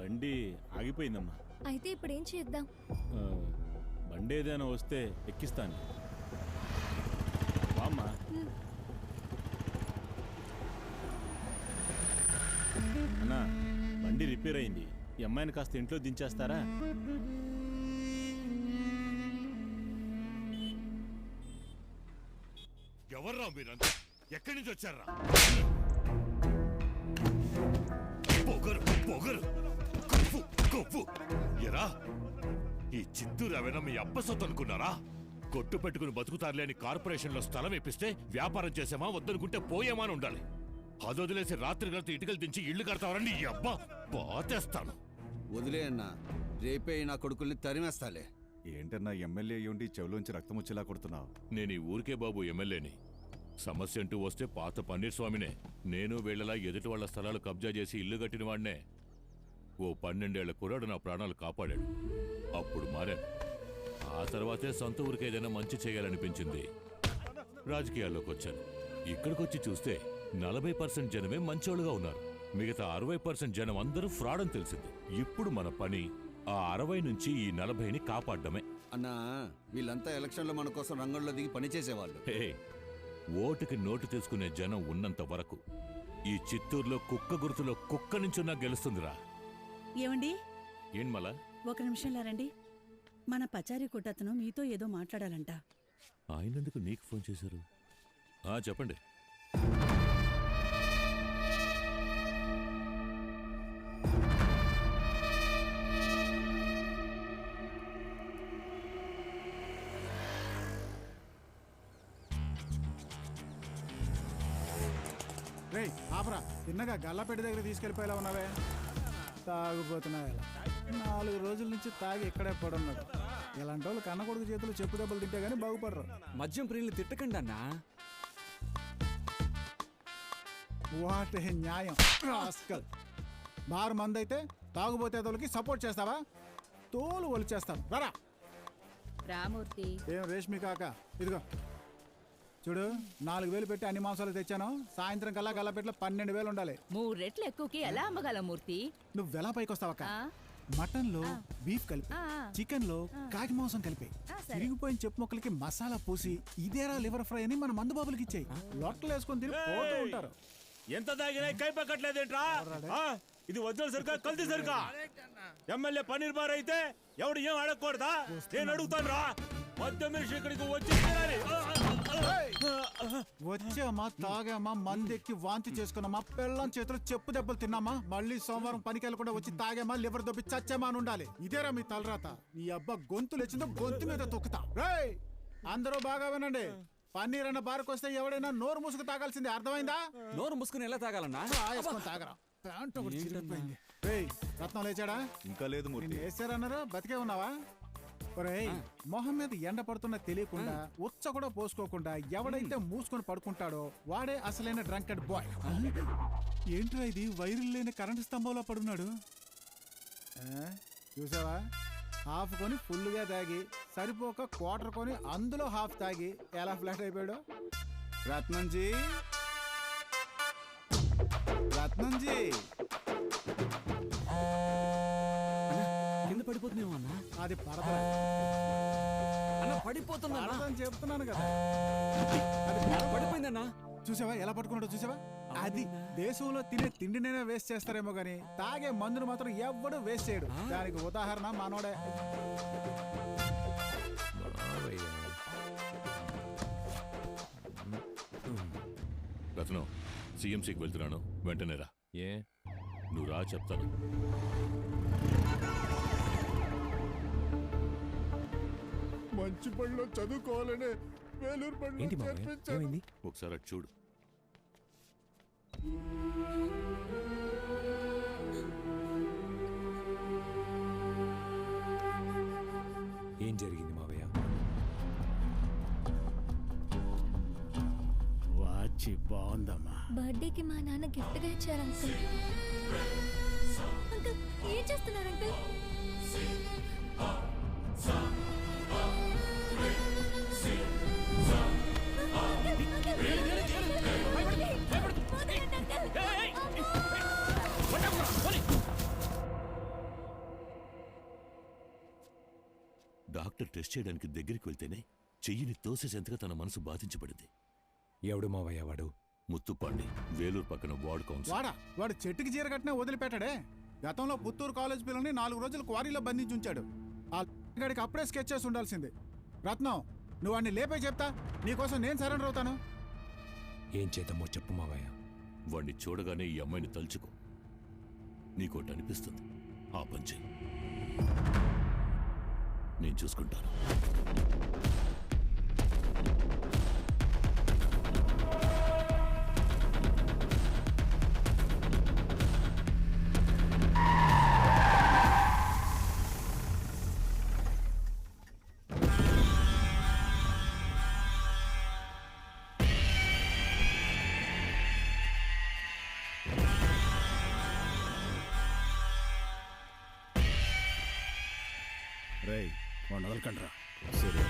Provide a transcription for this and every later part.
బండి ఆగిపోయిందమ్మా. అయితే ఇప్పుడు ఏం చేద్దాం? ఆ, బండి ఏదైనా వస్తే ఎక్కిస్తాను. వామ్మా. అన్నా బండి రిపేర్ అయింది. ఈ అమ్మాయిని కాస్త ఇంట్లో దించేస్తారా? ఎవర్రా మీరంతా ఎక్కడి నుంచి వచ్చారా? పొగరు పొగరు. కొవ్వు ఎరా ఈ చిత్తూరు ఏమైనా మీ అబ్బ సొత్తు అనుకున్నారా? కొట్టు పెట్టుకుని బతుకుతారులే అని కార్పొరేషన్లో స్థలం ఇప్పిస్తే వ్యాపారం చేసామా వద్దనుకుంటే పోయామా అని ఉండాలి. అది వదిలేసి రాత్రి గడితే ఇటుకలు దించి ఇల్లు కడతావరండి ఈ అబ్బా? బాతేస్తాను వదిలే అన్నా రేపే నా కొడుకుల్ని తరిమేస్తాలే. ఏంటన్నా ఎమ్మెల్యే అయ్యుండి చెవులోంచి రక్తం వచ్చేలా కొడుతున్నావు? నేను ఈ ఊరికే బాబు ఎమ్మెల్యేని. సమస్య అంటూ వస్తే పాత పన్నీర్ స్వామినే. నేను వీళ్ళలా ఎదుటి వాళ్ళ స్థలాలు కబ్జా చేసి ఇల్లు కట్టిన వాడినే. ఓ పన్నెండేళ్ళ కుర్రాడు నా ప్రాణాలు కాపాడాడు. అప్పుడు మారాను. ఆ తర్వాతే సొంత ఊరికి ఏదైనా మంచి చేయాలనిపించింది. రాజకీయాల్లోకి వచ్చాను. ఇక్కడికొచ్చి చూస్తే నలభై పర్సెంట్ జనమే మంచోళ్ళుగా ఉన్నారు. మిగతా అరవై పర్సెంట్ జనం అందరూ ఫ్రాడ్ అని తెలిసింది. ఇప్పుడు మన పని ఆ అరవై నుంచి ఈ నలభైని కాపాడడమే. అన్నా వీళ్ళంతా ఎలక్షన్లో మన కోసం రంగంలో దిగి పనిచేసేవాళ్ళు హే ఓటుకి నోటు తీసుకునే జనం ఉన్నంత వరకు ఈ చిత్తూరులో కుక్క గుర్తులో కుక్క నుంచున్నా గెలుస్తుందిరా. ఏమండి? ఏం మళ్ళా ఒక నిమిషంలో రండి. మన పచారీ కొట్టతను మీతో ఏదో మాట్లాడాలంట. ఆయనందుకు నీకు ఫోన్ చేశారు? ఆ చెప్పండి. రే ఆపరా. తిన్నగా గల్లపెట్టి దగ్గర తీసుకెళ్ళిపోయేలా ఉన్నావే? తాగుపోతున్నావు ఇలా నాలుగు రోజుల నుంచి తాగి ఇక్కడే పడున్నాడు. ఇలాంటి వాళ్ళు కన్న కొడుకు చేతులు చెప్పు దెబ్బలు తింటే గానీ బాగుపడరు. మద్యం ప్రియులు తిట్టకండి అన్నా. వాట్ ఏ న్యాయం. రాస్కల్. బారు మంది అయితే తాగుబోతేదోళ్ళకి సపోర్ట్ చేస్తావా? తోలు ఒలిచేస్తాను. రారా. రామూర్తి. ఏం రేష్మి కాక? ఇదిగో. చూడు నాలుగు వేలు పెట్టి అన్ని మాంసాలు తెచ్చాను సాయంత్రం కల్లా గల్లపెట్లో పన్నెండు వేలు ఉండాలి. మూడు రెట్లు ఎక్కువకి ఎలా అమ్మగల మూర్తి? నువ్వు ఎలా పైకి వస్తావక్క ఆ? మటన్లో బీఫ్ కలిపి. చికెన్లో కాకి మాంసం కలిపి. విరిగిపోయిన చెప్పు మొక్కలకి మసాలా పూసి ఇదేరా లివర్ ఫ్రై అని మన మందు బాబులకి ఇచ్చేయి లొట్టలు వేసుకొని తిని పోతూ ఉంటారు. ఎంత తాగినా కై పక్కట్లేదేంట్రా? ఇది వజ్రాల సరుకా కల్తీ సరుకా. ఎమ్మెల్యే పన్నీర్ బార్ అయితే ఎవడు ఏం అడగకూడదా? నేను అడుగుతాను రా మధ్య మనిషి ఇక్కడికి వచ్చి. వచ్చామా తాగామా మందెక్కి వాంతి చేసుకున్నామా పెళ్ళం చేతులు చెప్పు దెబ్బలు తిన్నామా మళ్ళీ సోమవారం పనికి వెళ్ళకుండా వచ్చి తాగామా లివర్ దొబ్బి చచ్చామా అని ఉండాలి. ఇదేరా మీ తలరాత. నీ అబ్బా గొంతు లేచిందో గొంతు మీద తొక్కుతా. రేయ్! అందరూ బాగా వినండి. పన్నీర్ అన్న బారకు వస్తే ఎవడైనా నోరు మూసుకు తాగాల్సిందే. అర్థమైందా? నోరు మూసుకుని ఎలా తాగాలన్నా? తాగరా. ప్యాంట్ ఒకటి రత్నం లేచాడా? ఇంకా లేదు వేసారన్నారు? బతికే ఉన్నావా? ఒరేయ్ మొహం మీద ఎండ పడుతున్నా తెలియకుండా ఉచ్చ కూడా పోసుకోకుండా ఎవడైతే మూసుకొని పడుకుంటాడో వాడే అసలైన డ్రంకెడ్ బాయ్. ఏంట్రా ఇది? వైరులు లేని కరెంటు స్తంభంలో పడున్నాడు. చూసావా? హాఫ్ కొని ఫుల్గా తాగి సరిపోక క్వార్టర్ కొని అందులో హాఫ్ తాగి ఎలా ఫ్లాట్ అయిపోయాడు? రత్నంజీ! అది పడత. అన్న పడిపోతున్నా పడదని చెప్తున్నాను కదా. పడిపోయిందన్నా. చూసావా ఎలా పట్టుకున్నాడో చూసావా? అది దేశంలో తినే తిండినైనా వేస్ట్ చేస్తారేమో గానీ తాగే మందును మాత్రం ఎవ్వడు వేస్ట్ చేయడు. దానికి ఉదాహరణ మనోడే. రత్నం సిఎంసికి వెళ్తున్నాను. వెంటనే రా. ఏ? నువ్వు రా చెప్తాను. మంచి పనిలో చదువుకోవాలనే వేలూరు ఏంటి మామయ్య? ఏమైంది? ఒకసారి అటు చూడు. ఏం జరిగింది మావయ్య వాచి బాగుందమ్మా. బర్త్డేకి మా నాన్న గిఫ్ట్గా ఇచ్చారు అంకుల్. అంకుల్ ఏం చేస్తున్నారు అంకుల్? టెస్ట్ చేయడానికి దగ్గరికి వెళ్తేనే చెయ్యిని తోసేసేంతగా తన మనసు బాధించబడింది. ఎవడు మావయ్య వాడు? ముత్తుపాండి వేలూరు పక్కన వార్డు కౌన్సిల్ వాడా వాడు చెట్టుకి చీర కట్టినా వదిలిపెట్టాడే. గతంలో పుత్తూరు కాలేజ్ పిల్లల్ని నాలుగు రోజులు క్వారీలో బంధించి ఉంచాడు. ఆ గడికి అప్పుడే స్కెచ్ చేసి ఉండాల్సింది. రత్నం నువ్వు వాడిని లేపే చెప్తా. నీకోసం నేను సరెండర్ అవుతాను. ఏం చేద్దామో చెప్పు మావయ్య. వాణ్ణి చూడగానే ఈ అమ్మాయిని తలుచుకో. నీకోటి అనిపిస్తుంది. ఆ పని చెయ్యి. నేను చూసుకుంటాను. రేయ్ వాడిని వదలకండి రా సరే.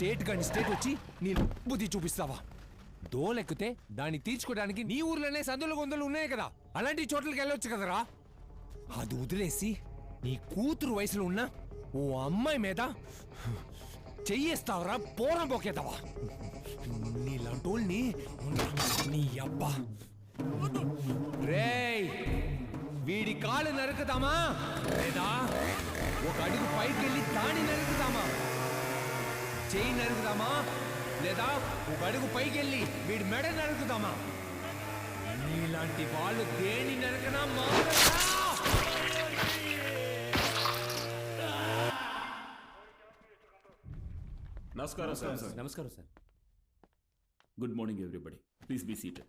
స్టేట్ కాని స్టేట్ వచ్చి నీ బుద్ధి చూపిస్తావా? దోలెక్కితే దాన్ని తీర్చుకోవడానికి నీ ఊర్లోనే సందులు గొంతులు ఉన్నాయి కదా. అలాంటి చోట్లకి వెళ్ళొచ్చు కదరా. అది వదిలేసి నీ కూతురు వయసులో ఉన్న ఓ అమ్మాయి మీద చెయ్యేస్తావరా పోరం పోకేతావా నీలాంటోల్ని నీ అబ్బా. రేయ్ వీడి కాళ్ళు నరుకుతామా లేదా ఒక అడుగు పైకి వెళ్ళి దాన్ని నరుకుతామా చేయి నరుకుదామా? లేదా ఒక అడుగు పైకి వెళ్ళి వీడి మెడ నరుకుదామా? నీలాంటి వాళ్ళు దేని నరకనా? మాత్రమా నమస్కారం సార్. నమస్కారం sir. Good morning everybody. Please be seated.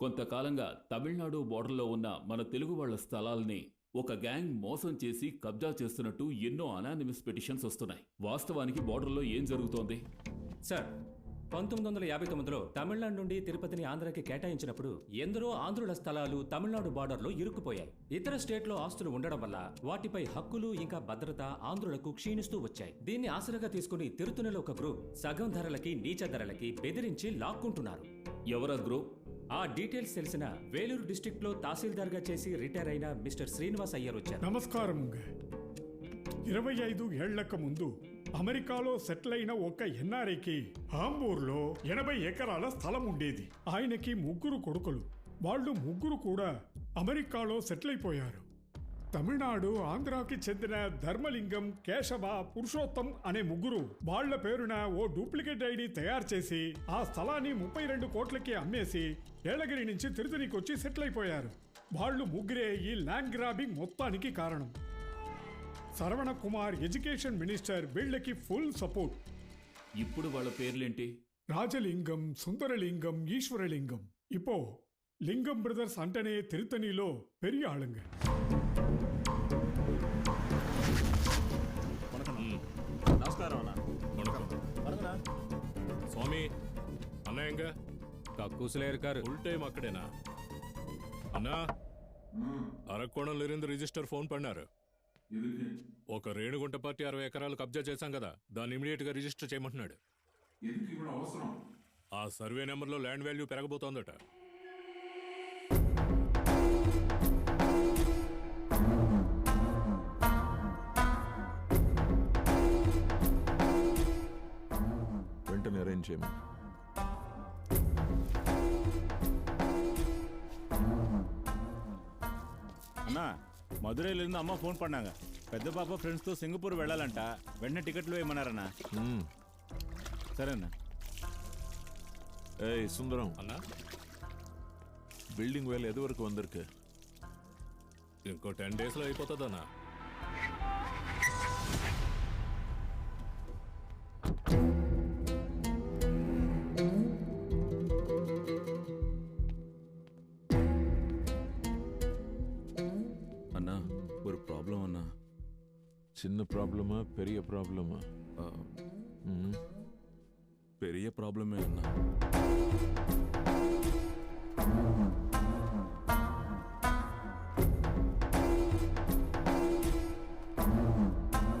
కొంతకాలంగా తమిళనాడు బోర్డర్లో ఉన్న మన తెలుగు వాళ్ళ స్థలాల్ని ఒక గ్యాంగ్ మోసం చేసి కబ్జా చేస్తున్నట్టు ఎన్నో అనానిమస్ పిటిషన్స్ వస్తున్నాయి. వాస్తవానికి బోర్డర్లో ఏం జరుగుతోంది? సార్ పంతొమ్మిది వందల యాభై తొమ్మిదిలో తమిళనాడు నుండి తిరుపతిని ఆంధ్రాకి కేటాయించినప్పుడు ఎందరో ఆంధ్రుల స్థలాలు తమిళనాడు బార్డర్లో ఇరుక్కుపోయాయి. ఇతర స్టేట్లో ఆస్తులు ఉండడం వల్ల వాటిపై హక్కులు ఇంకా భద్రత ఆంధ్రులకు క్షీణిస్తూ వచ్చాయి. దీన్ని ఆసరగా తీసుకుని తిరుతునలో ఒక గ్రూప్ సగం ధరలకి నీచ ధరలకి బెదిరించి లాక్కుంటున్నారు. ఎవరా గ్రూప్? ఆ డీటెయిల్స్ తెలిసిన వేలూరు డిస్ట్రిక్ట్లో తహసీల్దార్గా చేసి రిటైర్ అయిన మిస్టర్ శ్రీనివాస్ అయ్యర్ వచ్చారు. నమస్కారం ఇరవై ఐదు ఏళ్ళకు ముందు అమెరికాలో సెటిల్ అయిన ఒక ఎన్ఆర్ఐకి హాంబూర్లో ఎనభై ఎకరాల స్థలం ఉండేది. ఆయనకి ముగ్గురు కొడుకులు. వాళ్ళు ముగ్గురు కూడా అమెరికాలో సెటిల్ అయిపోయారు. తమిళనాడు ఆంధ్రాకి చెందిన ధర్మలింగం కేశవ పురుషోత్తం అనే ముగ్గురు వాళ్ళ పేరున ఓ డూప్లికేట్ ఐడి తయారు చేసి ఆ స్థలాన్ని ముప్పై రెండు కోట్లకి అమ్మేసి ఏలగిరి నుంచి తిరుతనికొచ్చి సెటిల్ అయిపోయారు. వాళ్ళు ముగ్గురే ఈ ల్యాండ్ గ్రాబింగ్ మొత్తానికి కారణం. శరవణ కుమార్ ఎడ్యుకేషన్ మినిస్టర్ వీళ్ళకి ఫుల్ సపోర్ట్. ఇప్పుడు వాళ్ళ పేర్లేంటి? రాజలింగం సుందరలింగం ఈశ్వరలింగం. ఇపో లింగం బ్రదర్స్ అంటనే తిరుతనిలో పెరిగి ఆళంగా எங்க கக்கூசில இருக்காரு ஃபுல் டைம் அக்கடேனா அண்ணா అరకోణంలో ఇరింది రిజిస్టర్ ఫోన్ పడినారు. ఒక రేణుగుంట పార్టీ అరవై ఎకరాలు కబ్జా చేశాం కదా దాన్ని ఇమీడియట్గా రిజిస్టర్ చేయమంటున్నాడు. ఆ సర్వే నెంబర్లో ల్యాండ్ వాల్యూ పెరగబోతోందట. వెంటనే అరేంజ్ చేయమని. அண்ணா மதுரையிலேருந்து అమ్మ ఫోన్ பண்ணாங்க పెద్ద పాప ఫ్రెండ్స్తో సింగపూర్ వెళ్ళాలంట. వెంటనే టికెట్లు వేయమన్నారన్నా. సరేనా? ఏయ్ సుందరం. அண்ணா బిల్డింగ్ వేలు ఎదువరకు వందరికి. ఇంకో టెన్ డేస్లో అయిపోతుందన్నా. சின்ன ப்ராப்ளமா பெரிய ப்ராப்ளமா பெரிய ப்ராப்ளமே என்ன?